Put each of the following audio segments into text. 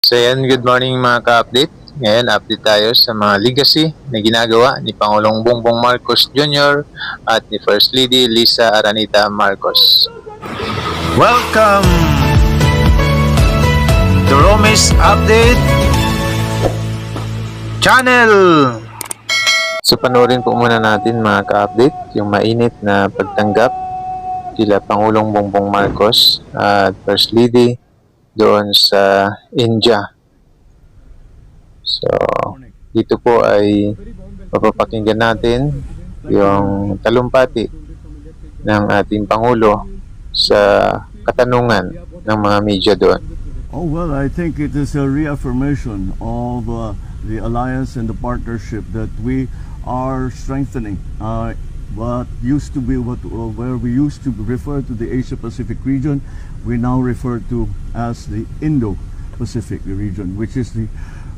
So yan, good morning mga ka-update. Ngayon, update tayo sa mga legacy na ginagawa ni Pangulong Bongbong Marcos Jr. at ni First Lady Lisa Aranita Marcos. Welcome to Romis Update Channel. So panoorin po muna natin mga ka-update yung mainit na pagtanggap kila Pangulong Bongbong Marcos at First Lady doon sa India. So, dito po ay mapapakinggan natin yung talumpati ng ating Pangulo sa katanungan ng mga media doon. Oh, well, I think it is a reaffirmation of uh, the alliance and the partnership that we are strengthening. Uh, what used to be what uh, where we used to refer to the Asia Pacific region, we now refer to as the Indo Pacific region, which is the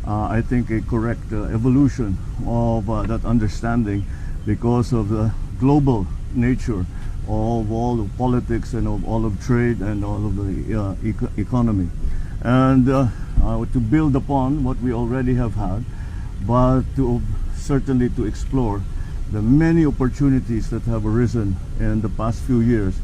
uh, I think a correct uh, evolution of uh, that understanding because of the global nature of all of politics and of all of trade and all of the uh, eco- economy. And uh, uh, to build upon what we already have had, but to certainly to explore the many opportunities that have arisen in the past few years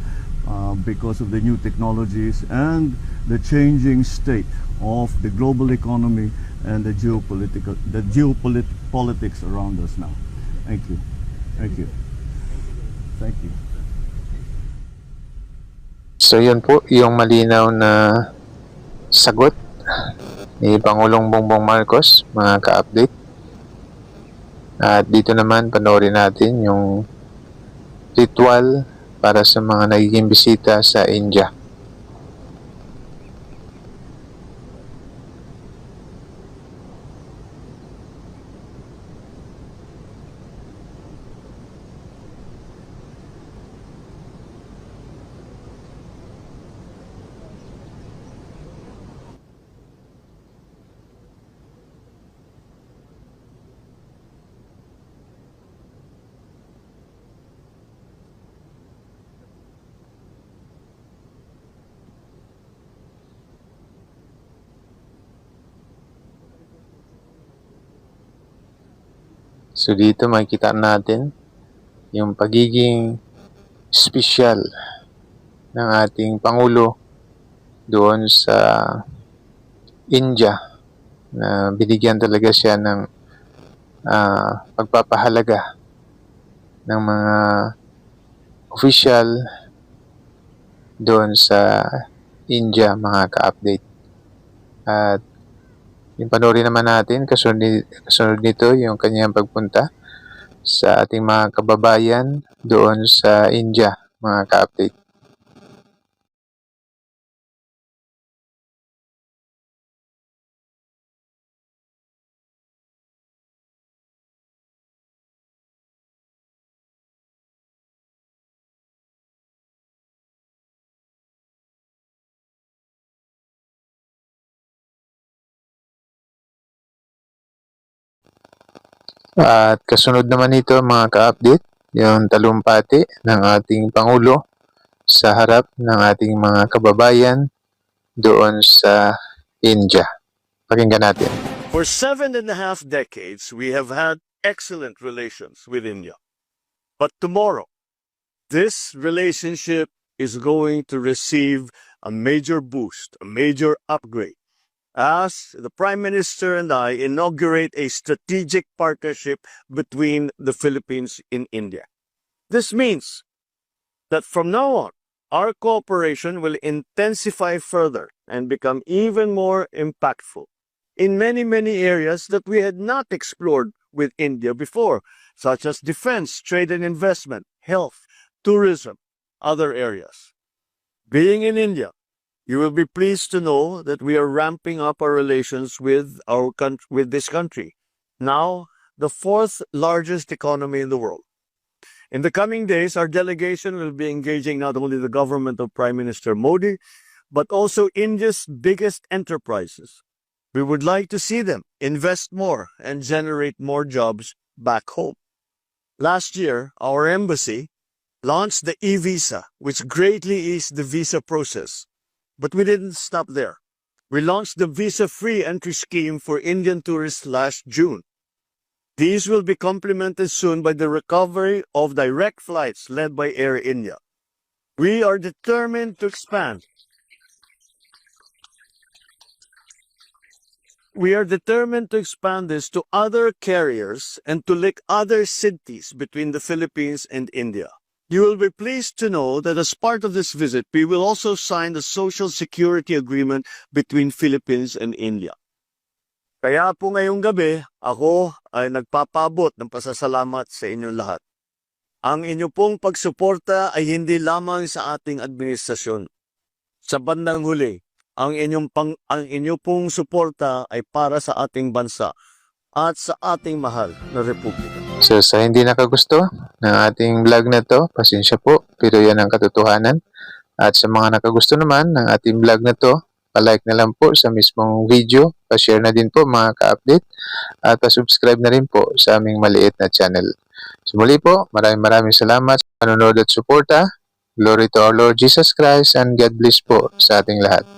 uh, because of the new technologies and the changing state of the global economy and the geopolitical the geopolit- politics around us now. Thank you. Thank you. Thank you. So yun po yung malinaw na sagot ni Pangulong Bongbong Marcos, mga ka-update. At dito naman panoorin natin yung ritual para sa mga nagiging bisita sa India. So dito makikita natin yung pagiging special ng ating Pangulo doon sa India na binigyan talaga siya ng ah, pagpapahalaga ng mga official doon sa India mga ka-update. At yung panoorin naman natin, kasunod, ni- kasunod nito yung kanyang pagpunta sa ating mga kababayan doon sa India, mga ka-update. At kasunod naman nito mga ka-update, yung talumpati ng ating Pangulo sa harap ng ating mga kababayan doon sa India. Pakinggan natin. For seven and a half decades, we have had excellent relations with India. But tomorrow, this relationship is going to receive a major boost, a major upgrade, as the Prime Minister and I inaugurate a strategic partnership between the Philippines and India. This means that from now on, our cooperation will intensify further and become even more impactful in many, many areas that we had not explored with India before, such as defense, trade and investment, health, tourism, other areas. Being in India, you will be pleased to know that we are ramping up our relations with our country, with this country, now the fourth largest economy in the world. In the coming days, our delegation will be engaging not only the government of Prime Minister Modi, but also India's biggest enterprises. We would like to see them invest more and generate more jobs back home. Last year, our embassy launched the e-visa, which greatly eased the visa process. But we didn't stop there. we launched the visa-free entry scheme for Indian tourists last June. These will be complemented soon by the recovery of direct flights led by Air India. We are determined to expand. We are determined to expand this to other carriers and to link other cities between the Philippines and India. You will be pleased to know that as part of this visit, we will also sign the social security agreement between Philippines and India. Kaya po ngayong gabi, ako ay nagpapabot ng pasasalamat sa inyong lahat. Ang inyo pong pagsuporta ay hindi lamang sa ating administrasyon. Sa bandang huli, ang inyong pang, ang inyo pong suporta ay para sa ating bansa at sa ating mahal na republika. So sa hindi nakagusto ng ating vlog na to, pasensya po, pero yan ang katotohanan. At sa mga nakagusto naman ng ating vlog na to, palike na lang po sa mismong video, pa-share na din po mga ka-update, at pa-subscribe na rin po sa aming maliit na channel. So muli po, maraming maraming salamat sa panonood at suporta. Glory to our Lord Jesus Christ and God bless po sa ating lahat.